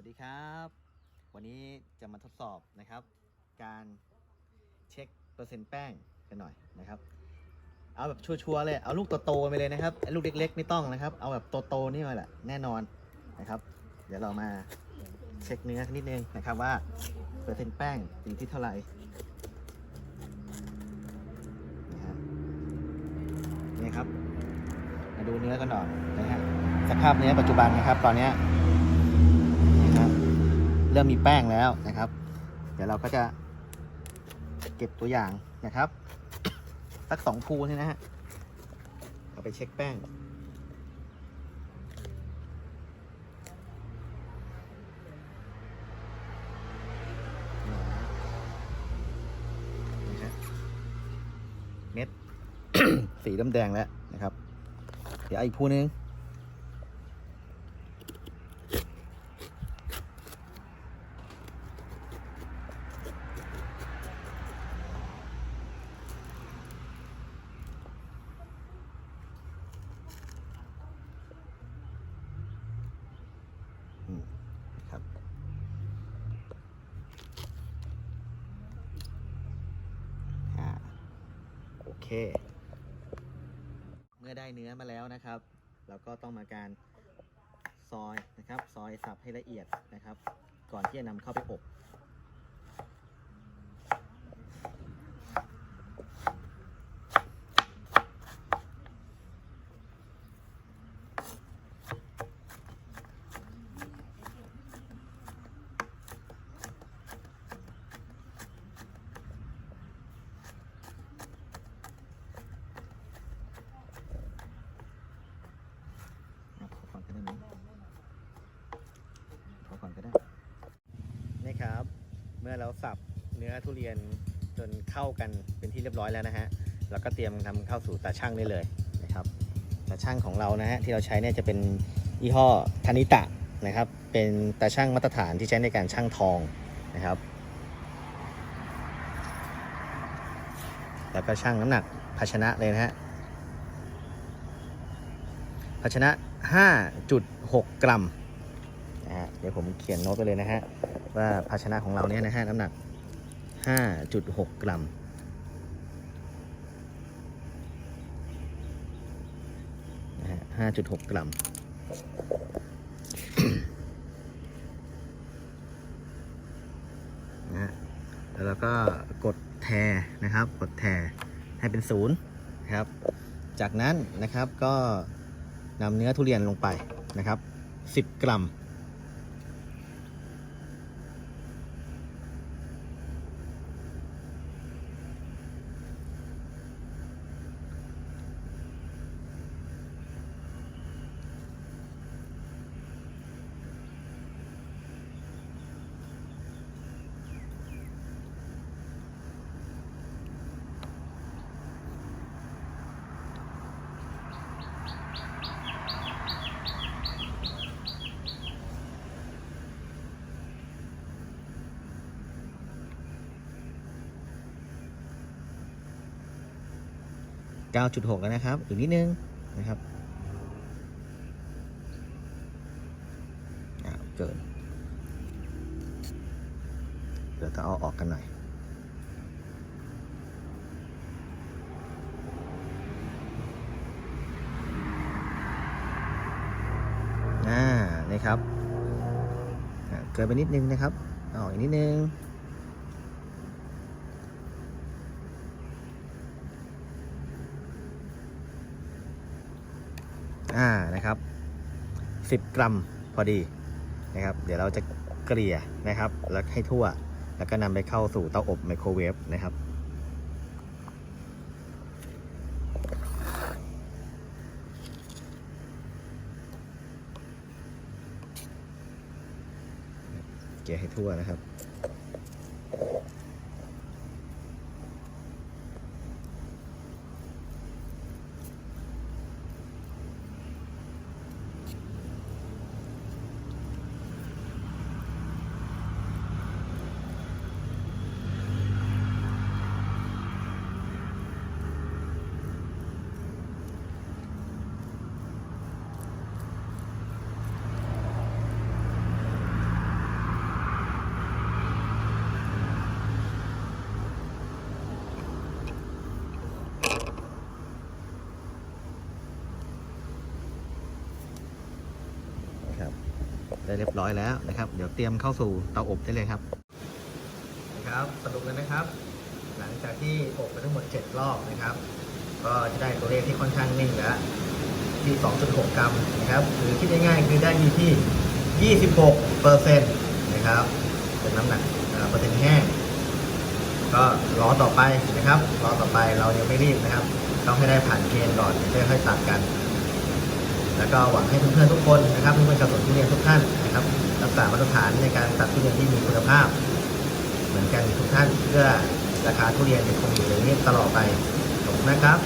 วัสดีครับ วันนี้จะมาทดสอบนะครับ การเช็คเปอร์เซ็นต์แป้งกันหน่อยนะครับ เอาแบบชัวร์ๆเลย เอาลูกโตๆไปเลยนะครับลูกเล็กๆไม่ต้องนะครับ เอาแบบโตๆนี่มาแหละแน่นอนนะครับ เดี๋ยวเรามาเช็คเนื้อนิดนึงนะครับว่าเปอร์เซ็นต์แป้งอยู่ที่เท่าไหร่นี่ครับมาดูเนื้อกันหน่อยนะฮะสภาพเนื้อปัจจุบันนะครับ ตอนนี้ ริ่มมีแป้งแล้วนะครับ เดี๋ยวเราก็จะเก็บตัวอย่างนะครับสักสองภูนี่นะฮะเอาไปเช็คแป้ง เม็ด สีดำแดงแล้วนะครับ เดี๋ยวเอาอีกภูนึง อืมครับ อ่า โอ เค เมื่อได้เนื้อมาแล้วนะครับ เราก็ต้องมาการซอยนะครับ ซอยสับให้ละเอียดนะครับ ก่อนที่จะนำเข้าไปอบ อะขอก่อนก็ได้ไหมขอก่อนก็ได้ นี่ครับ เมื่อเราสับเนื้อทุเรียนจนเข้ากันเป็นที่เรียบร้อยแล้วนะฮะเราก็เตรียมทำเข้าสู่ตาช่างได้เลยนะครับตาช่างของเรานะฮะที่เราใช้เนี่ยจะเป็นยี่ห้อธนิตะนะครับ เป็นตาช่างมาตรฐานที่ใช้ในการช่างทองนะครับ แล้วก็ช่างน้ำหนักภาชนะเลยนะฮะภาชนะ 5.6 กรัมนะฮะเดี๋ยวผมเขียนโน้ตไปเลยนะฮะ ว่าภาชนะของเราเนี่ยนะฮะน้ำหนัก 5.6 กรัม นะฮะ 5.6 กรัม นะฮะ แล้วเราก็กดแทนะครับ กดแทให้เป็นศูนย์นะครับ จากนั้นนะครับก็นำเนื้อทุเรียนลงไปนะครับ 10 กรัม 9.6 แล้วนะครับ อีกนิดนึงนะครับเกินเดี๋ยวต้องเอาออกกันหน่อยอ่านี่ครับเกินไปนิดนึงนะครับออกอีกนิดนึง อ่านะครับ 10 กรัมพอดีนะครับ เดี๋ยวเราจะเกลี่ยนะครับ แล้วให้ทั่ว แล้วก็นำไปเข้าสู่เตาอบไมโครเวฟนะครับเกลี่ยให้ทั่วนะครับ อ ได้เรียบร้อยแล้วนะครับ เดี๋ยวเตรียมเข้าสู่เตาอบได้เลยครับนะครับสรุปกันนะครับ หลังจากที่อบไปทั้งหมด 7 รอบนะครับ ก็จะได้ตัวเลขที่ค่อนข้างนิ่งแล้วที่ 2.6 กรัมนะครับหรือคิดง่ายๆคือได้อยู่ที่ 26เปอร์เซ็นต์นะครับเป็นน้ำหนักเอ่อเปอร์เซ็นต์แห้งก็รอต่อไปนะครับรอต่อไปเรายังไม่รีบนะครับ ต้องให้ได้ผ่านเกณฑ์ก่อนค่อยๆตัดกัน แล้วก็หวังให้เพื่อนๆทุกคนนะครับเพื่อนๆชาวสวนทุเรียนทุกท่านนะครับรักษามาตรฐานในการตัดทุเรียนที่มีคุณภาพ เหมือนกันทุกท่านเพื่อราคาทุเรียนจะคงอยู่อย่างนี้ตลอดไปขอบคุณนะครับ